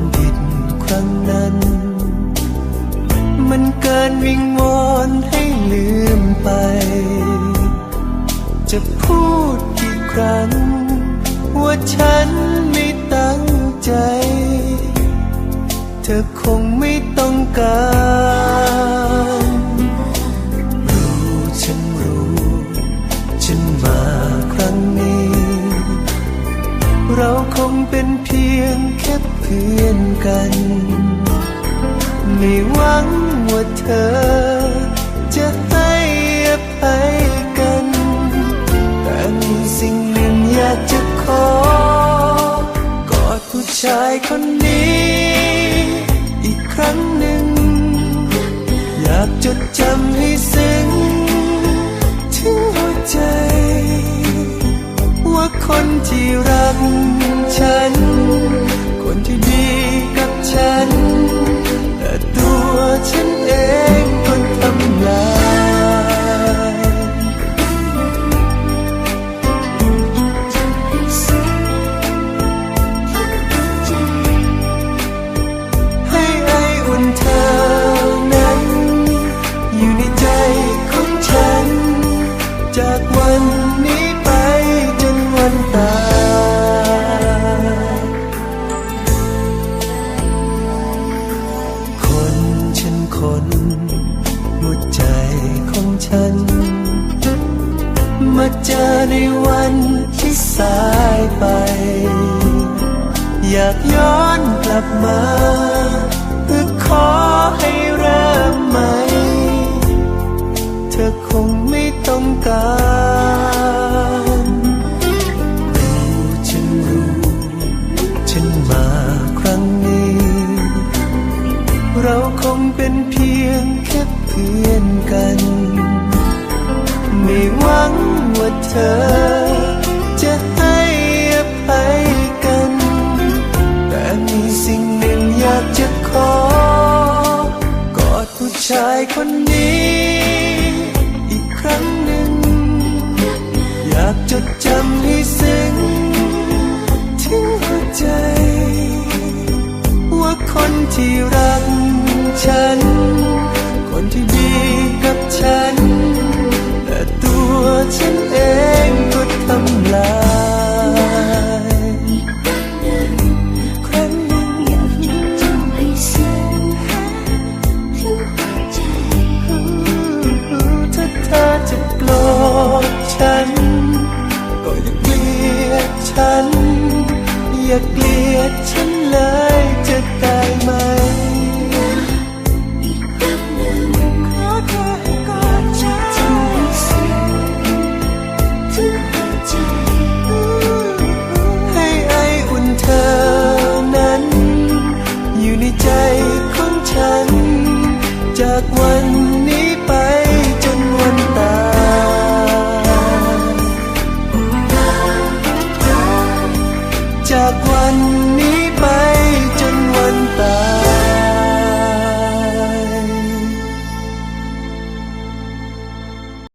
ความผิดครั้งนั้น มันเกินวิงวอนให้ลืมไป จะพูดกี่ครั้ง ว่าฉันไม่ตั้งใจ เธอคงไม่ต้องการรู้ฉันรู้ ฉันมาครั้งนี้ เราคงเป็นเพียงแค่ เพื่อนกัน ไม่หวังว่าเธอ จะให้อภัยกัน แต่มีสิ่งหนึ่งอยากจะขอ กอดผู้ชายคนนี้ อีกครั้งหนึ่ง อยากจดจำให้ซึ้งถึงหัวใจ ว่าคนที่รักฉัน คนหัวใจของฉัน มาเจอในวันที่สายไป อยากย้อนกลับมาเพื่อขอให้เริ่มใหม่ เธอคงไม่ต้อง เพื่อนกัน ไม่หวังว่าเธอ จะให้อภัยกัน แต่มีสิ่งหนึ่งอยากจะขอ กอดผู้ชายคนนี้ อีกครั้งหนึ่ง อยากจดจำให้ซึ้งถึงหัวใจ ว่าคนที่รักฉัน คนที่ดีกับฉัน แต่ตัวฉันเองก็ทำลายครั้งหนึ่งอยากจดจำให้ซึ้งถึงหัวใจถ้าเธอจะโกรธฉัน ก็อย่าเกลียดฉัน อย่าเกลียดฉันเลยจะได้ไหม